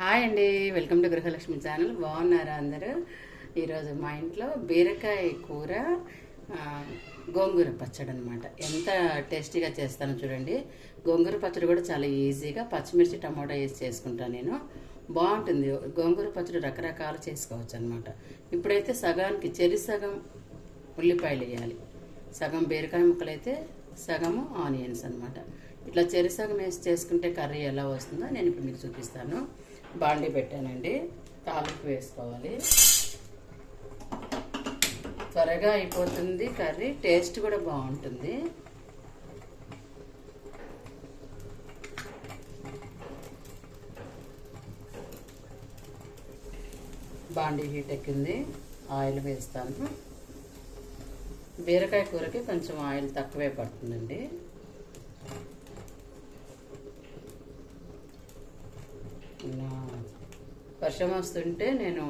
Hi అండి welcome to Gruhalakshmi channel. బాగున్నారా అందరూ? ఈరోజు మా ఇంట్లో బీరకాయ కూర గోంగూర పచ్చడి అనమాట ఎంత టేస్టీగా చేస్తానో చూడండి. గోంగూర పచ్చడి కూడా చాలా ఈజీగా పచ్చిమిర్చి టమాటా వేసి చేసుకుంటాను నేను. బాగుంటుంది. గోంగూర పచ్చడి రకరకాలు చేసుకోవచ్చు అనమాట ఇప్పుడైతే సగానికి చెరి సగం ఉల్లిపాయలు వేయాలి. సగం బీరకాయ ముక్కలు అయితే సగము ఆనియన్స్ అనమాట ఇట్లా చెరి సగం వేసి చేసుకుంటే కర్రీ ఎలా వస్తుందో నేను ఇప్పుడు మీకు చూపిస్తాను. బాండి పెట్టానండి. తాలింపు వేసుకోవాలి. త్వరగా అయిపోతుంది కర్రీ. టేస్ట్ కూడా బాగుంటుంది. బాండి హీట్ ఎక్కింది. ఆయిల్ వేస్తాను. బీరకాయ కూరకి కొంచెం ఆయిల్ తక్కువే పడుతుందండి. వర్షం వస్తుంటే నేను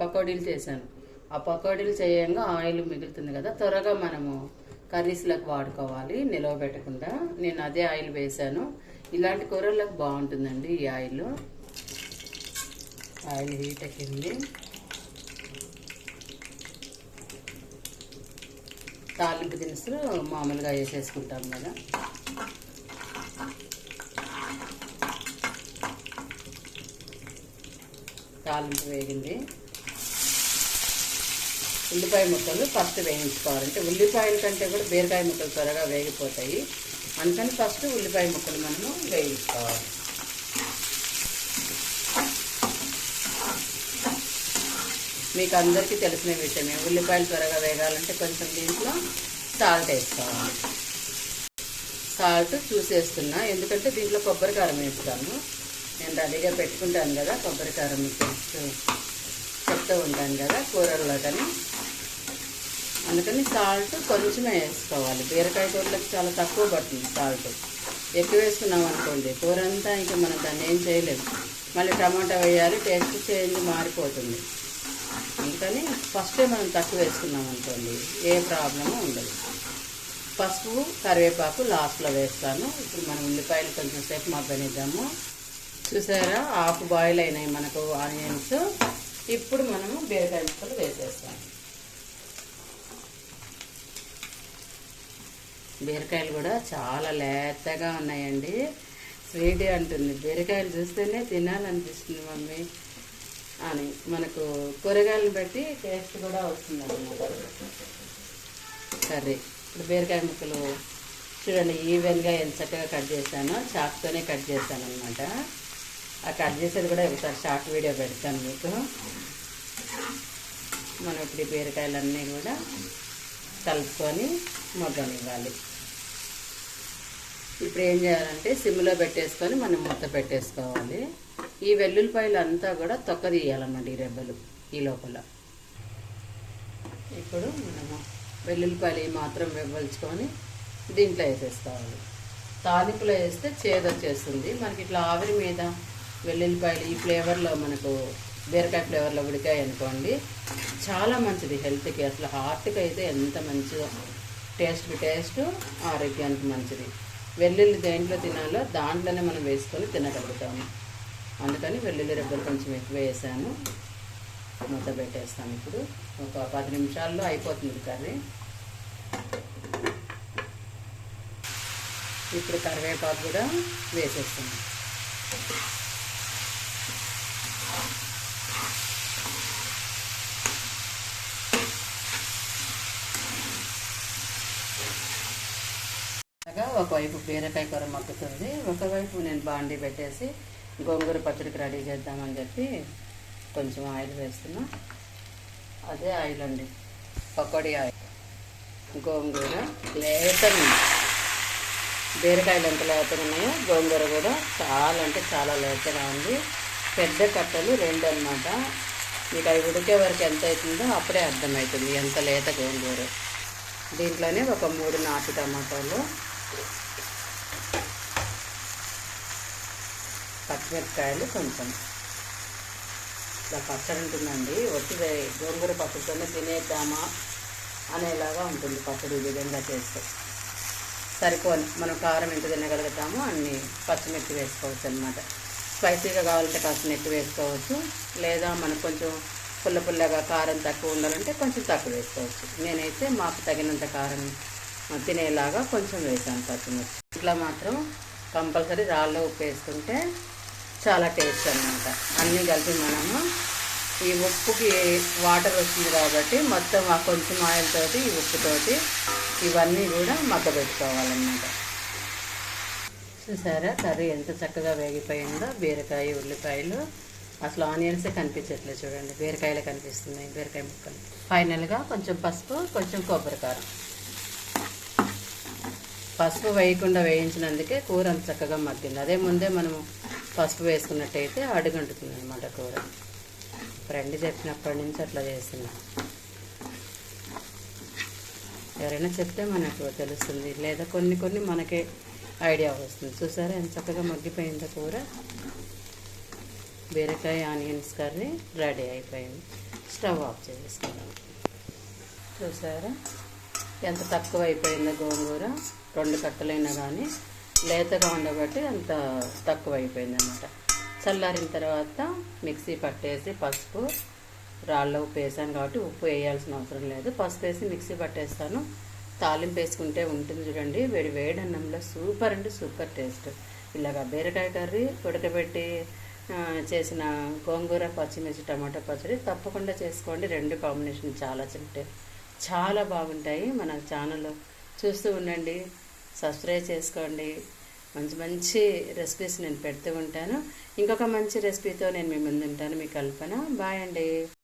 పకోడీలు చేశాను. ఆ పకోడీలు చేయంగా ఆయిల్ మిగులుతుంది కదా త్వరగా మనము కర్రీస్లకు వాడుకోవాలి నిలవ పెట్టకుండా నేను అదే ఆయిల్ వేశాను. ఇలాంటి కూరలకు బాగుంటుందండి ఈ ఆయిల్. ఆయిల్ హీట్ ఎక్కింది. తాలింపు దినుసులు మామూలుగా వేసేసుకుంటాం కదా. తాలింపు వేగింది. ఉల్లిపాయ ముక్కలు ఫస్ట్ వేయించుకోవాలి. అంటే ఉల్లిపాయల కంటే కూడా బీరకాయ ముక్కలు త్వరగా వేగిపోతాయి. అందుకని ఫస్ట్ ఉల్లిపాయ ముక్కలు మనము వేయించుకోవాలి. మీకు అందరికీ తెలిసిన విషయమే ఉల్లిపాయలు త్వరగా వేగాలంటే కొంచెం దీంట్లో సాల్ట్ వేసుకోవాలి. సాల్ట్ చూసేస్తున్నా ఎందుకంటే దీంట్లో కొబ్బరికారం వేస్తాను నేను రెడీగా పెట్టుకుంటాను కదా కొబ్బరికారం మీకు చెప్తూ ఉంటాను కదా కూరల్లో కానీ. అందుకని సాల్ట్ కొంచెమే వేసుకోవాలి. బీరకాయ కూరలకు చాలా తక్కువ పడుతుంది సాల్ట్ ఎక్కువ వేసుకున్నాం అనుకోండి కూర అంతా ఇంకా మనం దాన్ని ఏం చేయలేము మళ్ళీ టమాటా వేయాలి టేస్ట్ చేంజ్ మారిపోతుంది. అందుకని ఫస్టే మనం తక్కువ వేసుకున్నాం అనుకోండి ఏ ప్రాబ్లము ఉండదు. పసుపు కరివేపాకు లాస్ట్లో వేస్తాను. ఇప్పుడు మనం ఉల్లిపాయలు కొంచెం సేపు మగ్గనిద్దాము. చూసారా? ఆఫ్ బాయిల్ అయినాయి మనకు ఆనియన్స్. ఇప్పుడు మనము బీరకాయ ముక్కలు వేసేస్తాం. బీరకాయలు కూడా చాలా లేతగా ఉన్నాయండి. స్వీట్ అంటుంది. బీరకాయలు చూస్తేనే తినాలనిపిస్తుంది మమ్మీ అని. మనకు కూరగాయలను బట్టి టేస్ట్ కూడా వస్తుంది అన్నమాట కర్రీ. ఇప్పుడు బీరకాయ ముక్కలు చూడండి ఈవెన్గా ఎంత చక్కగా కట్ చేశానో చాక్తోనే కట్ చేశాను అనమాట ఆ కట్ చేసేది కూడా ఒకసారి షార్ట్ వీడియో పెడతాను మీకు. మనం ఇప్పుడు బీరకాయలన్నీ కూడా కలుపుకొని ఇవ్వాలి ఇప్పుడు ఏం చేయాలంటే సిమ్లో పెట్టేసుకొని మనం మూత పెట్టేసుకోవాలి. ఈ వెల్లుల్లిపాయలు అంతా కూడా తొక్క తీయాలన్నమాట ఈ రెబ్బలు ఈ లోపల. ఇప్పుడు మనము వెల్లుల్లిపాయలు మాత్రం వెవ్వల్చుకొని దీంట్లో వేసేసుకోవాలి. తాలింపులో వేస్తే చేదు వచ్చేస్తుంది మనకి ఇట్లా ఆవిరి మీద వెల్లుల్లిపాయలు ఈ ఫ్లేవర్లో మనకు బీరకాయ ఫ్లేవర్లో ఉడికాయి అనుకోండి చాలా మంచిది హెల్త్కి. అసలు హార్ట్కి అయితే ఎంత మంచిదో. టేస్ట్ టేస్ట్ ఆరోగ్యానికి మంచిది. వెల్లుల్లి దేంట్లో తినాలో దాంట్లోనే మనం వేసుకొని తినగలుగుతాము. అందుకని వెల్లుల్లి రెబ్బలు కొంచెం ఎక్కువ వేసాను. మూత పెట్టేస్తాను ఇప్పుడు. ఒక పది నిమిషాల్లో అయిపోతుంది కర్రీ. ఇప్పుడు కరివేపాకు కూడా వేసేస్తాను. ఒకవైపు బీరకాయ కూర మగ్గుతుంది ఒకవైపు నేను బాండీ పెట్టేసి గోంగూర పచ్చడికి రెడీ చేద్దామని చెప్పి కొంచెం ఆయిల్ వేస్తున్నా. అదే ఆయిల్ అండి. పకోడీ ఆయిల్. గోంగూర లేత బీరకాయలు ఎంత లేతగా ఉన్నాయో గోంగూర కూడా చాలా అంటే చాలా లేతగా ఉంది. పెద్ద కట్టలు రెండు అన్నమాట. మీకు అవి ఉడికే వరకు ఎంత అవుతుందో అప్పుడే అర్థమవుతుంది ఎంత లేత గోంగూర. దీంట్లోనే ఒక మూడు నాటు టమాటాలు పచ్చిమిరపకాయలు కొంచెం. ఇలా పచ్చడి ఉంటుందండి. వచ్చి గోంగూర పచ్చడితోనే తినేద్దామా అనేలాగా ఉంటుంది పచ్చడి విధంగా చేస్తే. సరిపోని మనం కారం ఎంత తినగలుగుతామో అన్ని పచ్చిమిర్చి వేసుకోవచ్చు అనమాట స్పైసీగా కావాలంటే కాస్త ఎక్కువ వేసుకోవచ్చు. లేదా మనకు కొంచెం పుల్ల పుల్లగా కారం తక్కువ ఉండాలంటే కొంచెం తక్కువ వేసుకోవచ్చు. నేనైతే మాకు తగినంత కారం తినేలాగా కొంచెం వేసాను పచ్చిమిర్చి. ఇట్లా మాత్రం కంపల్సరీ రాళ్ళలో ఉప్పు వేసుకుంటే చాలా టేస్ట్ అనమాట అన్నీ కలిపి మనము ఈ ఉప్పుకి వాటర్ వస్తుంది కాబట్టి మొత్తం ఆ కొంచెం ఆయిల్ తోటి ఈ ఉప్పుతోటి ఇవన్నీ కూడా మగ్గ పెట్టుకోవాలన్నమాట. చూసారా? కర్రీ ఎంత చక్కగా వేగిపోయిందో. బీరకాయ ఉల్లిపాయలు. అసలు ఆనియన్సే కనిపించట్లేదు చూడండి. బీరకాయలు కనిపిస్తున్నాయి బీరకాయ ముక్కలు. ఫైనల్గా కొంచెం పసుపు కొంచెం కొబ్బరికారం. పసుపు వేయకుండా వేయించినందుకే కూర అంత చక్కగా మగ్గింది. అదే ముందే మనము పసుపు వేసుకున్నట్టయితే అడుగంటుతుంది అనమాట కూర ఫ్రెండ్ చెప్పినప్పటి నుంచి అట్లా చేస్తున్నా. ఎవరైనా చెప్తే మనకు తెలుస్తుంది. లేదా కొన్ని కొన్ని మనకే ఐడియా వస్తుంది. చూసారా ఎంత చక్కగా మగ్గిపోయిందో కూర? బీరకాయ ఆనియన్స్ కర్రీ రెడీ అయిపోయింది. స్టవ్ ఆఫ్ చేసుకుందాం చూసారా? ఎంత తక్కువ అయిపోయిందో గోంగూర రెండు కట్టలైనా కానీ లేతగా ఉండబట్టి అంత తక్కువ అయిపోయింది అనమాట చల్లారిన తర్వాత మిక్సీ పట్టేసి పసుపు రాళ్ళ ఉప్పు వేసాను కాబట్టి ఉప్పు వేయాల్సిన అవసరం లేదు. పసుపు వేసి మిక్సీ పట్టేస్తాను. తాలింపు వేసుకుంటే ఉంటుంది చూడండి. వేడి వేడి అన్నంలో సూపర్ అంటే సూపర్ టేస్ట్. ఇలాగ బీరకాయ కర్రీ ఉడకబెట్టి చేసిన గోంగూర పచ్చిమిర్చి టమాటా పచ్చడి తప్పకుండా చేసుకోండి. రెండు కాంబినేషన్ చాలా తింటే చాలా బాగుంటాయి. మన ఛానల్ చూస్తూ ఉండండి. సబ్స్క్రైబ్ చేసుకోండి. మంచి మంచి రెసిపీస్ నేను పెడుతూ ఉంటాను. ఇంకొక మంచి రెసిపీతో నేను మీ ముందు ఉంటాను మీ కల్పన. బాయ్ అండి.